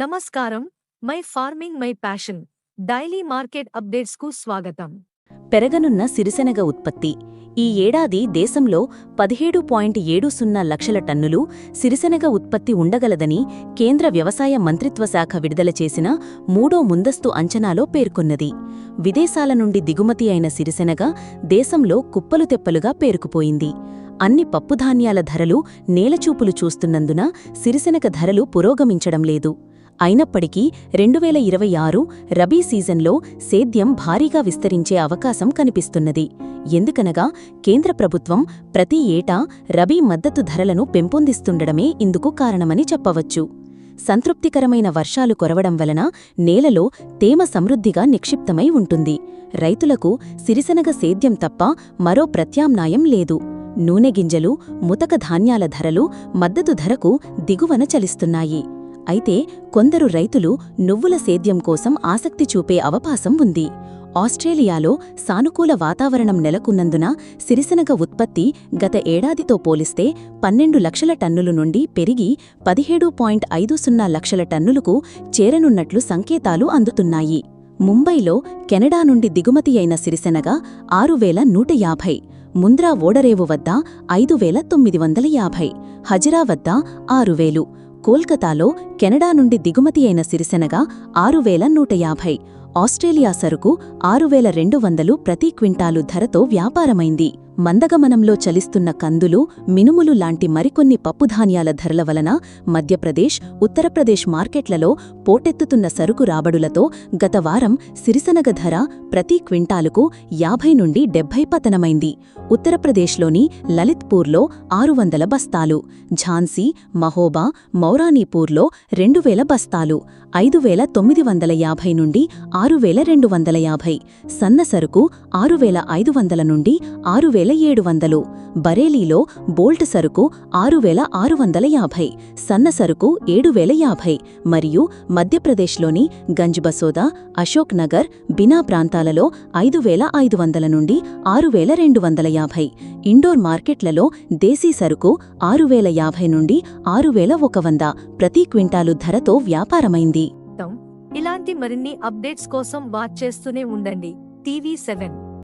నమస్కారం. My farming my passion. Daily market అప్డేట్స్కు స్వాగతం. పెరగనున్న సిరిసెనగ ఉత్పత్తి. ఈ ఏడాది దేశంలో పదిహేడు పాయింట్ ఏడు సున్నా లక్షల టన్నులు సిరిసెనగ ఉత్పత్తి ఉండగలదని కేంద్ర వ్యవసాయ మంత్రిత్వ శాఖ విడుదల చేసిన మూడో ముందస్తు అంచనాలో పేర్కొన్నది. విదేశాల నుండి దిగుమతి అయిన సిరిసెనగ దేశంలో కుప్పలు తెప్పలుగా పేరుకుపోయింది. అన్ని పప్పుధాన్యాల ధరలు నేలచూపులు చూస్తున్నందున సిరిసెనగ ధరలు పురోగమించడం లేదు. అయినప్పటికీ రెండువేల ఇరవై ఆరు రబీ సీజన్లో సేద్యం భారీగా విస్తరించే అవకాశం కనిపిస్తున్నది. ఎందుకనగా కేంద్ర ప్రభుత్వం ప్రతి ఏటా రబీ మద్దతు ధరలను పెంపొందిస్తుండడమే ఇందుకు కారణమని చెప్పవచ్చు. సంతృప్తికరమైన వర్షాలు కొరవడం వలన నేలలో తేమ సమృద్ధిగా నిక్షిప్తమై ఉంటుంది. రైతులకు సిరిసెనగ సేద్యం తప్ప మరో ప్రత్యామ్నాయం లేదు. నూనె గింజలు ముతక ధాన్యాల ధరలు మద్దతు ధరకు దిగువన చలిస్తున్నాయి. అయితే కొందరు రైతులు నువ్వుల సేద్యం కోసం ఆసక్తి చూపే అవకాశం ఉంది. ఆస్ట్రేలియాలో సానుకూల వాతావరణం నెలకొన్నందున సిరిసెనగ ఉత్పత్తి గత ఏడాదితో పోలిస్తే పన్నెండు లక్షల టన్నులు నుండి పెరిగి పదిహేడు పాయింట్ ఐదు సున్నా లక్షల టన్నులకు చేరనున్నట్లు సంకేతాలు అందుతున్నాయి. ముంబైలో కెనడా నుండి దిగుమతి అయిన సిరిసెనగ ఆరు వేల నూట యాభై ముంద్రా ఓడరేవు వద్ద ఐదు వేల తొమ్మిది వందల యాభై హజిరా వద్ద ఆరు వేలు కోల్కతాలో కెనడా నుండి దిగుమతి అయిన సిరిసెనగ ఆరు వేల నూట యాభై ఆస్ట్రేలియా సరుకు ఆరు వేల రెండు వందలు ప్రతి క్వింటాలు ధరతో వ్యాపారమైంది. మందగమనంలో చలిస్తున్న కందులు మినుములు లాంటి మరికొన్ని పప్పుధాన్యాల ధరల వలన మధ్యప్రదేశ్ ఉత్తరప్రదేశ్ మార్కెట్లలో పోటెత్తుతున్న సరుకు రాబడులతో గత వారం సిరిసనగ ధర ప్రతి క్వింటాలుకు యాభై నుండి డెబ్బై పతనమైంది. ఉత్తరప్రదేశ్లోని లలిత్పూర్లో ఆరు వందల బస్తాలు ఝాన్సీ మహోబా మౌరానీపూర్లో రెండు వేల బస్తాలు ఐదు వేల తొమ్మిది వందల యాభై నుండి ఆరు వేల రెండు వందల యాభై సన్న సరుకు ఆరు వేల ఐదు వందల నుండి ఆరు వేల ఏడు వందలు బరేలీలో బోల్ట్ సరుకు ఆరు వేల ఆరు వందల యాభై సన్న సరుకు ఏడు వేల యాభై మరియు మధ్యప్రదేశ్లోని గంజ్బసోదా అశోక్ నగర్ బినా ప్రాంతాలలో ఐదు వేల ఐదు వందల నుండి ఆరు వేల రెండు వందల యాభై ఇండోర్ మార్కెట్లలో దేశీ సరుకు ఆరు వేల యాభై నుండి ఆరు వేల ఒక వంద ప్రతి క్వింటాలు ధరతో వ్యాపారమైంది. ఇలాంటి మరిన్ని అప్డేట్స్ కోసం వాచ్ చేస్తూనే ఉండండి. TV seven.